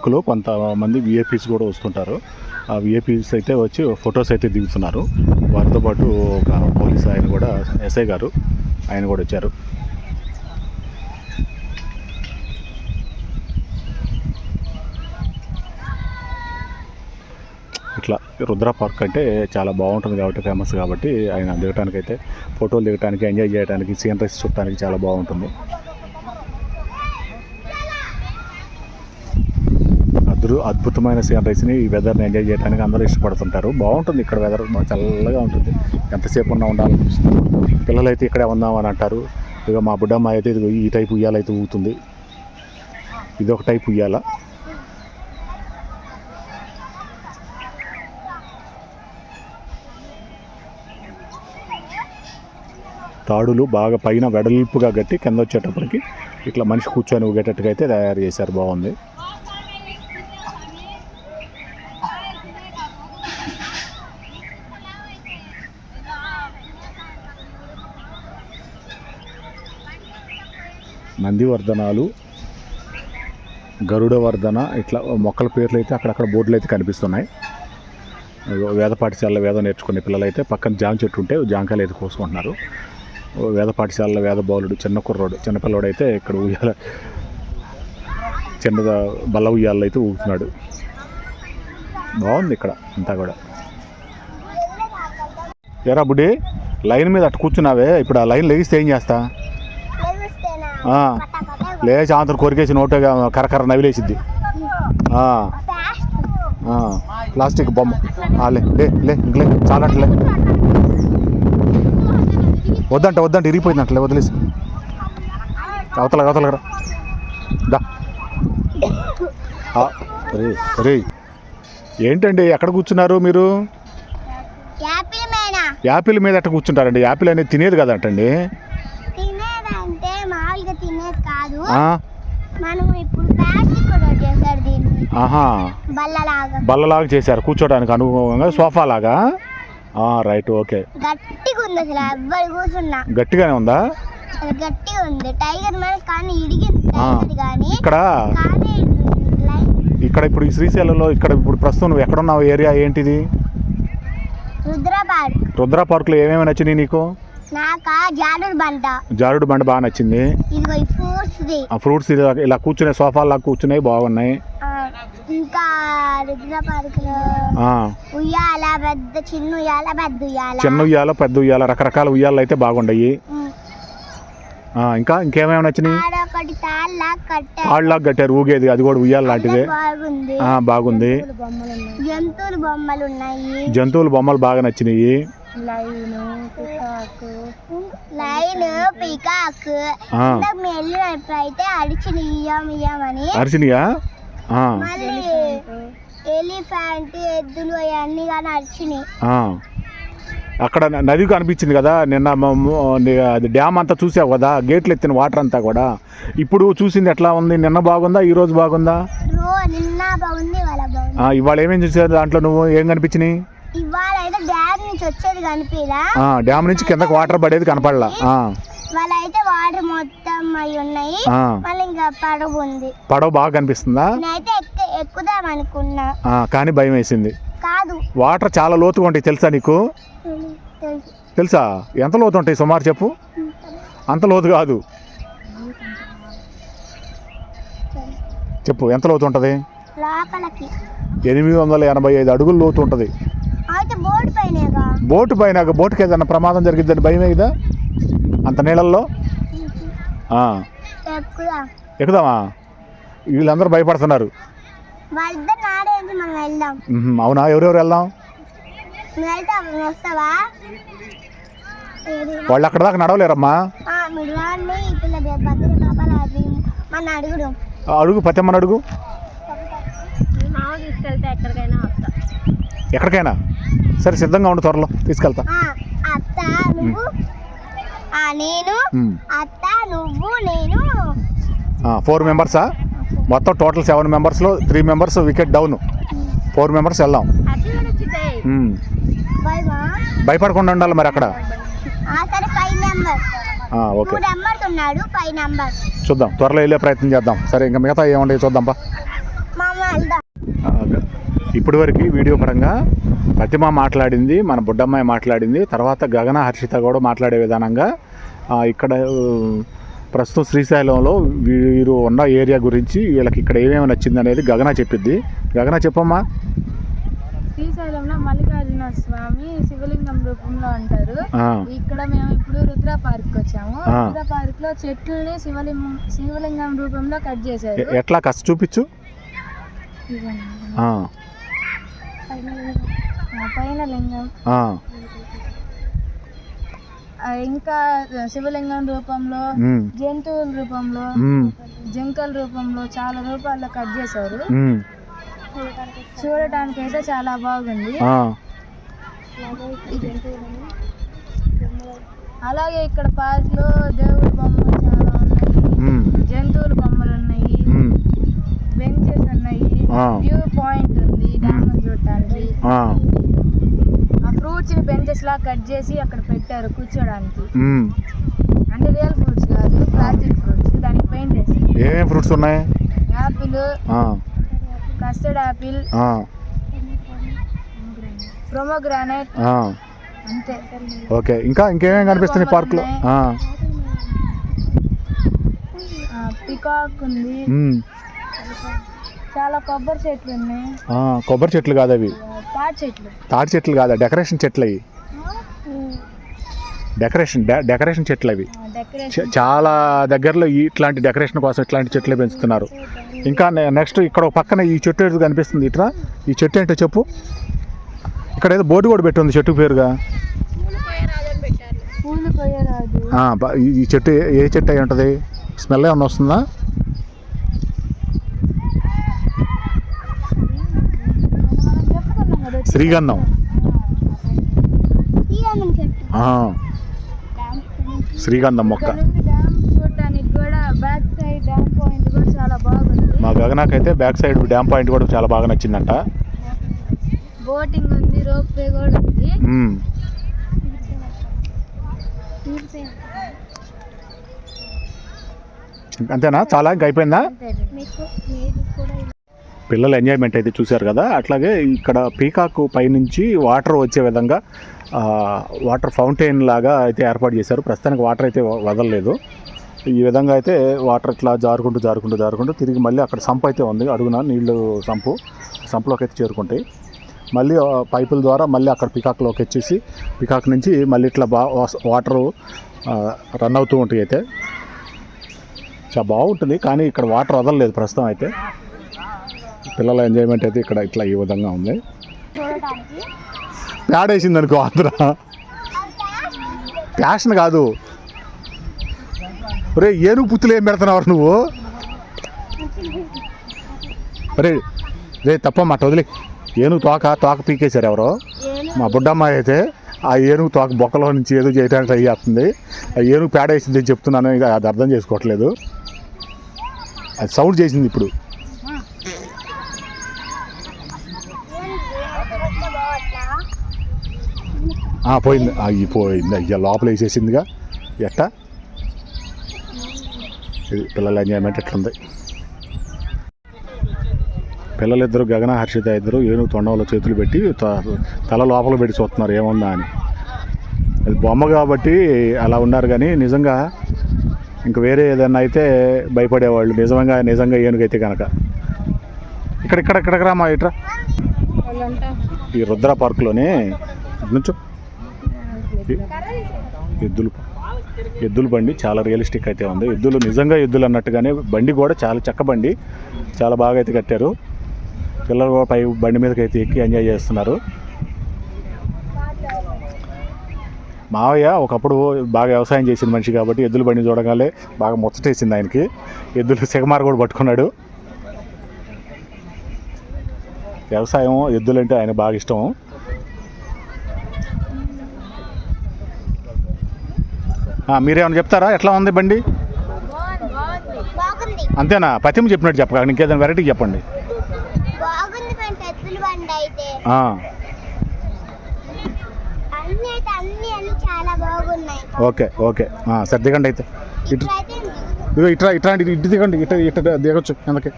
పార్కులో కొంతమంది విఐపీస్ కూడా వస్తుంటారు. ఆ విఐపీస్ అయితే వచ్చి ఫొటోస్ అయితే దిగుతున్నారు. వారితో పాటు ఒక పోలీస్ ఆయన కూడా ఎస్ఐ గారు ఆయన కూడా వచ్చారు. ఇట్లా రుద్ర పార్క్ అంటే చాలా బాగుంటుంది కాబట్టి ఫేమస్ కాబట్టి ఆయన దిగటానికి అయితే ఫోటోలు దిగటానికి ఎంజాయ్ చేయడానికి సీనరీస్ చూడటానికి చాలా బాగుంటుంది. అద్భుత అద్భుతమైన సీనరీస్ని ఈ వెదర్ని ఎంజాయ్ చేయడానికి అందరూ ఇష్టపడుతుంటారు. బాగుంటుంది ఇక్కడ వెదర్ చల్లగా ఉంటుంది. ఎంతసేపు ఉన్నా ఉండాలనిపిస్తుంది. పిల్లలు అయితే ఇక్కడే ఉందామని అంటారు. ఇక మా బుడ్డమ్మ అయితే ఈ టైప్ ఉయ్యాలైతే ఊగుతుంది. ఇది ఒక టైప్ ఉయ్యాల. తాడులు బాగా పైన వెడల్పుగా కట్టి కింద వచ్చేటప్పటికి ఇట్లా మనిషి కూర్చొని ఊగేటట్టుగా అయితే తయారు చేశారు. బాగుంది. నందివర్ధనాలు గరుడ వర్ధన ఇట్లా మొక్కల పేర్లు అయితే అక్కడక్కడ బోర్డులు అయితే కనిపిస్తున్నాయి వేద పాఠశాలలో వేదం నేర్చుకునే పిల్లలు అయితే పక్కన జామ చెట్టు ఉంటే జాంకాయలు అయితే కోసుకుంటున్నారు. వేద పాఠశాలలో వేద బౌలుడు చిన్న కుర్రోడు చిన్నపిల్లడు అయితే ఇక్కడ ఉయ్యాల చిన్నద బల్ల ఉయ్యాలలో అయితే ఊగుతున్నాడు. బాగుంది ఇక్కడ అంతా కూడా. ఎరా బుడ్డి లైన్ మీద అటు కూర్చున్నావే ఇప్పుడు ఆ లైన్ లెగిస్తే ఏం చేస్తా? లేచి ఆంధ్ర కొరికేసి నోటగా కరకర నవిలేసిద్ది. ప్లాస్టిక్ బొమ్మ. లే లే లే ఇంకలే చాలట్లే. వద్దంట వద్దంట ఇరిగిపోయిందంటలే వదిలేసి. అవతల అవతల రా. దా. ఏంటండి ఎక్కడ కూర్చున్నారు మీరు? యాపిల్ మీద. ఎట్ట కూర్చుంటారండి. యాపిల్ అనేది తినేది కదంటండి. కాదు. మనం ఇప్పుడు ఆహా. బల్లలాగా. చేశారు కూర్చోడానికి అనుభవంగా సోఫా లాగా రైట్ ఓకే. గట్టిగా ఉంది అసలు ఎవ్వరు కూర్చున్నా. గట్టిగానే ఉందా? అసలు గట్టిగా ఉంది. టైగర్ మీద కానీ ఇడిగింది ఆ, టైగర్ కానీ. ఇక్కడ? ఇక్కడ ఇప్పుడు ఈ శ్రీశైలంలో ఇక్కడ ఇప్పుడు ప్రస్తుతం నువ్వు ఎక్కడున్నావు ఏరియా ఏంటిది? రుద్ర పార్కులో ఏమేమి నచ్చినాయి నీకు? నాక జారుడు బండ. బాగా నచ్చింది. ఇదిగో ఈ ఫ్రూట్స్ది ఆ ఫ్రూట్స్ ఇలా ఇలా కూర్చునే సోఫాలా కూర్చున్నాయి బాగున్నాయి. ఆ, ఇంకా రుద్ర పార్కులో ఆ, ఉయ్యాల పెద్ద చిన్న ఉయ్యాల పెద్ద ఉయ్యాల. చిన్న ఉయ్యాల పెద్ద ఉయ్యాల రకరకాల ఉయ్యాలు అయితే బాగుండయి. ఇంకా ఇంకేమేమి నచ్చినాయి? తాళ్ళలాగా కట్టారు. ఊగేది అది కూడా ఉయ్యాల లాంటిదే. బాగుంది. ఆ, బాగుంది. జంతువులు బొమ్మలు ఉన్నాయి. జంతువుల బొమ్మలు బాగా నచ్చినాయి. లైన్ పీకాక్ ఆ, ఇందాక మేము వెళ్ళినప్పుడు అయితే అడిచి ఇయ్యాం ఇయ్యామని అరిచినాయా ఆ, మళ్ళీ ఎలిఫెంట్ ఎద్దులు అవన్నీ కానీ అరిచినాయి ఆ. అక్కడ నది కనిపించింది కదా నిన్న అది డ్యామ్ అంతా చూసావు కదా గేట్లు ఎత్తిన వాటర్ అంతా కూడా. ఇప్పుడు చూసింది ఎట్లా ఉంది? నిన్న బాగుందా? ఈ రోజు బాగుందా? ఇవాళ ఏమేమి చూసారు దాంట్లో నువ్వు? ఏం కనిపించినాయి? నుంచి వచ్చేది కనిపిలా? డ్యామ్ నుంచి కిందకి వాటర్ పడేది కనపడలా. ఆ, వాళ్ళ అయితే వాటర్ మొత్తం అయి ఉన్నాయి. మళ్ళీ ఇంకా పడవ ఉంది. పడవ బాగా కనిపిస్తుందా? నేనైతే ఎక్కు ఎక్కుదాం అనుకున్నా. ఆ, కానీ భయం వేసింది. కాదు. వాటర్ చాలా లోతుగా ఉంటాయి తెలుసా నీకు? తెలుసు. ఎంత లోతు ఉంటాయి సుమారు చెప్పు. అంత లోతు కాదు. చెప్పు ఎంత లోతు ఉంటుంది? ఎనిమిది వందల ఎనభై ఐదు అడుగులు లోతు ఉంటుంది. అయితే బోర్డు పైనగా బోటు పైన బోటుకి ఏదైనా ప్రమాదం జరిగిద్దని భయమే కదా అంత నీళ్ళల్లో? ఎక్కుదామా? వీళ్ళందరూ భయపడుతున్నారు. అవునా? ఎవరెవరు వెళ్దాం? వాళ్ళు అక్కడ దాకా నడవలేరమ్మా. అడుగు పత్తమ్మని అడుగు. ఎక్కడికైనా? సరే సిద్ధంగా ఉండు త్వరలో తీసుకెళ్తా. అత్త నువ్వు ఆ, నేను ఉమ్. అత్త నువ్వు నేను. ఫోర్ మెంబర్సా? మొత్తం టోటల్ సెవెన్ మెంబర్స్లో three members wicket down. Four members వెళ్దాం. భయపడకుండా ఉండాలి మరి అక్కడ. ఓకే. చూద్దాం త్వరలో వెళ్ళే ప్రయత్నం చేద్దాం. సరే ఇంకా మిగతా ఏముండే చూద్దాం వెళ్దాం. ఇప్పటి వరకు వీడియో పరంగా ప్రతిమ మాట్లాడింది మన బుడ్డమ్మాయి మాట్లాడింది తర్వాత గగన హర్షిత కూడా మాట్లాడే విధానంగా ఇక్కడ ప్రస్తుతం శ్రీశైలంలో వీరు ఉన్న ఏరియా గురించి వీళ్ళకి ఇక్కడ ఏమేమి నచ్చింది అనేది గగన చెప్పిద్ది. గగన చెప్పమ్మా. శ్రీశైలంలో మల్లికార్జున స్వామి శివలింగం రూపంలో అంటారు. ఇక్కడ మేము ఇప్పుడు రుద్ర పార్క్ వచ్చాము. రుద్ర పార్క్లో చెట్లని శివలింగం శివలింగం రూపంలో కట్ చేశారు. ఎట్లా? కష్ట చూపించు. లింగం ఇంకా శివలింగం రూపంలో జంతువుల రూపంలో జంకల రూపంలో చాలా రూపాల్లో కట్ చేశారు. చూడటానికి అయితే చాలా బాగుంది. అలాగే ఇక్కడ పార్క్లో దేవుడి బొమ్మలు చాలా ఉన్నాయి ఉమ్, జంతువుల బొమ్మలు ఉన్నాయి ఉమ్, బెంచెస్ ఉన్నాయి ఆ. వ్యూ పాయింట్ ఉంది డ్యామ్ చూడటానికి ఆ, ఆ ఫ్రూట్స్ లా కట్ చేసి అక్కడ పెట్టారు కూర్చోడానికి. అంటే రియల్ ఫ్రూట్స్ కాదు ప్లాస్టిక్ ఫ్రూట్స్. దానికి పెయింట్ వేసి ఏమేం ఫ్రూట్స్ ఉన్నాయి? Apple custard apple pomegranate. అంతే. ఓకే ఇంకా ఇంకేమేం కనిపిస్తున్నాయి పార్క్లో? ఆ, పికాక్ ఉంది. చాలా కొబ్బరి చెట్లు ఉన్నాయి. ఆ, కొబ్బరి చెట్లు కాదు అవి. తాటి చెట్లు. తాటి చెట్లు కాదా డెకరేషన్ చెట్లు అవి డెకరేషన్ డె- డెకరేషన్ చెట్లు అవి. చాలా దగ్గరలో ఇట్లాంటి డెకరేషన్ కోసం ఇట్లాంటి చెట్లే పెంచుతున్నారు. ఇంకా నె- నెక్స్ట్ ఇక్కడ ఒక పక్కన ఈ చెట్టు ఏదో కనిపిస్తుంది ఇట్లా ఈ చెట్టు ఏంటో చెప్పు. ఇక్కడ ఏదో బోర్డు కూడా పెట్టుంది చెట్టు పేరుగా. ఈ- ఈ చెట్టు ఏ- చెట్టు అయి ఉంటుంది? స్మెల్ ఏమన్నా వస్తుందా? శ్రీగంధం. చాలా బాగుంది. మా గగనాకైతే బ్యాక్ సైడ్ డ్యామ్ పాయింట్ కూడా చాలా బాగా నచ్చిందంట. బోటింగ్ ఉంది రోప్ వే కూడా ఉంది. అంతేనా? చాలా ఇంకా అయిపోయిందా? పిల్లల ఎంజాయ్మెంట్ అయితే చూశారు కదా. అట్లాగే ఇక్కడ పీకాక్ పైనుంచి వాటర్ వచ్చే విధంగా వాటర్ ఫౌంటైన్ లాగా అయితే ఏర్పాటు చేశారు. ప్రస్తుతానికి వాటర్ అయితే వదలలేదు. ఈ విధంగా అయితే వాటర్ ఇట్లా జారుకుంటూ జారుకుంటూ జారుకుంటూ తిరిగి మళ్ళీ అక్కడ సంపు అయితే ఉంది. అడుగున నీళ్ళు సంపు సంపులోకి అయితే చేరుకుంటాయి. మళ్ళీ పైపుల ద్వారా మళ్ళీ అక్కడ పికాక్లోకి వచ్చేసి పికాక్ నుంచి మళ్ళీ ఇట్లా బా వాటరు రన్ అవుతూ ఉంటాయి అయితే. చాలా బాగుంటుంది. కానీ ఇక్కడ వాటర్ వదలలేదు ప్రస్తుతం అయితే. పిల్లల ఎంజాయ్మెంట్ అయితే ఇక్కడ ఇట్లా ఈ విధంగా ఉంది. ప్యాడ్ వేసింది అనుకో ఆంధ్ర. ప్యాషన్ కాదు. రే ఏనుగు పుత్తులు ఏం పెడుతున్నావు నువ్వు? రే రే తప్పమ్మా అట్ట వదిలే. ఏనుగు తోక తోక పీకేశారు ఎవరో? మా బుడ్డమ్మాయి అయితే ఆ ఏనుగు తోక బొక్కలో నుంచి ఏదో చేయడానికి ట్రై చేస్తుంది. ఆ ఏనుగు పేడ వేసింది అని చెప్తున్నాను ఇక అది అర్థం చేసుకోవట్లేదు. అది సౌండ్ చేసింది ఇప్పుడు బావట్లా ఆ, పోయింది. అయ్యి పోయింది. అయ్యా లోపల వేసేసిందిగా ఎట్టా? ఇది పిల్లల ఎంజాయ్మెంట్ ఎట్లుంది? పిల్లలిద్దరు గగన హర్షిత ఇద్దరు ఏనుగు తొండంలో చేతులు పెట్టి త- తల లోపల పెట్టి చూస్తున్నారు. ఏముందా అని. అది బొమ్మ కాబట్టి అలా ఉన్నారు కానీ నిజంగా ఇంక వేరే ఏదైనా అయితే భయపడేవాళ్ళు. నిజంగా నిజంగా ఏనుగైతే కనుక ఇక్కడ ఇక్కడ ఇక్కడ రామా ఇట్రా. ఈ రుద్ర పార్కులోనే. నుంచో. ఎద్దులు ఎద్దుల బండి చాలా రియలిస్టిక్ అయితే ఉంది. ఎద్దులు నిజంగా ఎద్దులు అన్నట్టుగానే బండి కూడా చాలా చక్క బండి చాలా బాగా అయితే కట్టారు. పిల్లలు కూడా పై బండి మీదకి అయితే ఎక్కి ఎంజాయ్ చేస్తున్నారు. మావయ్య ఒకప్పుడు బాగా వ్యవసాయం చేసిన మనిషి కాబట్టి ఎద్దుల బండి చూడగానే బాగా ముచ్చటేసింది ఆయనకి. ఎద్దులు సిగమార కూడా పట్టుకున్నాడు. వ్యవసాయం ఎద్దులంటే ఆయన బాగా ఇష్టం. మీరేమైనా చెప్తారా? ఎట్లా ఉంది బండి? అంతేనా? పతిమ చెప్పినట్టు చెప్పక ఇంకేదైనా వెరైటీ చెప్పండి. Okay okay. సరే దిగండి అయితే. ఇటు ఇట్రా ఇట్లాంటి ఇటు దిగండి ఇటు ఇటు దిగొచ్చు కిందకి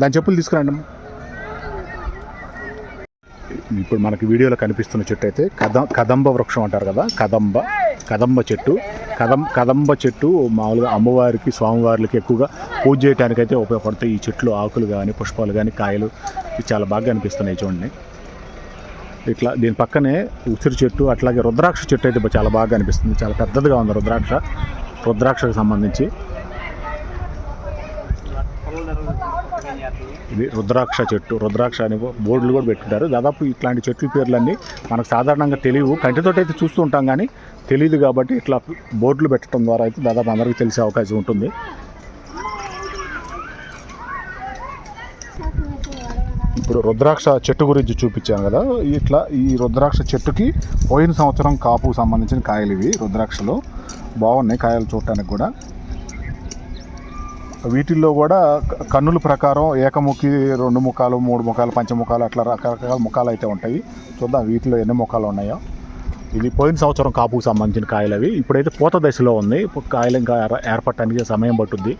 దాని చెప్పులు తీసుకురండి. ఇప్పుడు మనకి వీడియోలో కనిపిస్తున్న చెట్టు అయితే కద కదంబ వృక్షం అంటారు కదా కదంబ. కదంబ చెట్టు. కదం కదంబ చెట్టు మామూలుగా అమ్మవారికి స్వామివారికి ఎక్కువగా పూజ చేయడానికైతే ఉపయోగపడతాయి. ఈ చెట్లు ఆకులు కానీ పుష్పాలు కానీ కాయలు చాలా బాగా అనిపిస్తున్నాయి చూడండి. ఇట్లా దీని పక్కనే ఉసిరి చెట్టు అట్లాగే రుద్రాక్ష చెట్టు అయితే చాలా బాగా అనిపిస్తుంది. చాలా పెద్దదిగా ఉంది రుద్రాక్ష. రుద్రాక్షకు సంబంధించి ఇది రుద్రాక్ష చెట్టు. రుద్రాక్ష అని బోర్డులు కూడా పెట్టుంటారు దాదాపు ఇట్లాంటి చెట్ల పేర్లన్నీ మనకు సాధారణంగా తెలియవు. కంటితో అయితే చూస్తూ ఉంటాం కానీ తెలియదు కాబట్టి ఇట్లా బోర్డులు పెట్టడం ద్వారా అయితే దాదాపు అందరికీ తెలిసే అవకాశం ఉంటుంది. ఇప్పుడు రుద్రాక్ష చెట్టు గురించి చూపించాను కదా. ఇట్లా ఈ రుద్రాక్ష చెట్టుకి పోయిన సంవత్సరం కాపుకు సంబంధించిన కాయలు ఇవి రుద్రాక్షలో. బాగున్నాయి కాయలు చూడటానికి కూడా. వీటిల్లో కూడా కన్నుల ప్రకారం ఏకముఖి రెండు ముఖాలు మూడు ముఖాలు పంచముఖాలు అట్లా రకరకాల ముఖాలు అయితే ఉంటాయి. చూద్దాం వీటిలో ఎన్ని ముఖాలు ఉన్నాయో. ఇది పోయిన సంవత్సరం కాపుకు సంబంధించిన కాయలు అవి. ఇప్పుడైతే పూత దశలో ఉంది. కాయలు ఇంకా ఏర్పడటానికి సమయం పట్టుద్ది.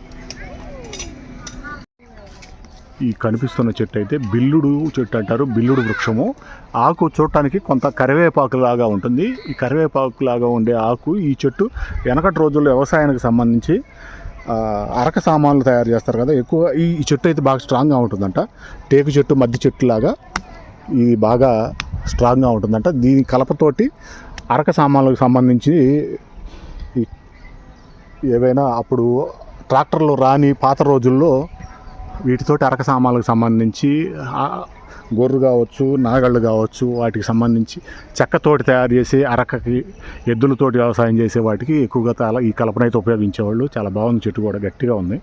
ఈ కనిపిస్తున్న చెట్టు అయితే బిల్లుడు చెట్టు అంటారు. బిల్లుడు వృక్షము. ఆకు చూడటానికి కొంత కరివేపాకు లాగా ఉంటుంది. ఈ కరివేపాకు లాగా ఉండే ఆకు ఈ చెట్టు వెనకటి రోజుల్లో వ్యవసాయానికి సంబంధించి అరక సామాన్లు తయారు చేస్తారు కదా ఎక్కువ ఈ చెట్టు అయితే బాగా స్ట్రాంగ్గా ఉంటుందంట. టేకు చెట్టు మధ్య చెట్టు లాగా ఇది బాగా స్ట్రాంగ్గా ఉంటుందంట. దీని కలపతోటి అరక సామాన్లకు సంబంధించి ఏవైనా అప్పుడు ట్రాక్టర్లు రాని పాత రోజుల్లో వీటితోటి అరక సామాన్లకు సంబంధించి గొర్రు కావచ్చు నాగళ్ళు కావచ్చు వాటికి సంబంధించి చెక్కతోటి తయారు చేసి అరకకి ఎద్దులతోటి వ్యవసాయం చేసే వాటికి ఎక్కువగా చాలా ఈ కలపనైతే ఉపయోగించేవాళ్ళు. చాలా బాగుంది చెట్టు కూడా గట్టిగా ఉంది.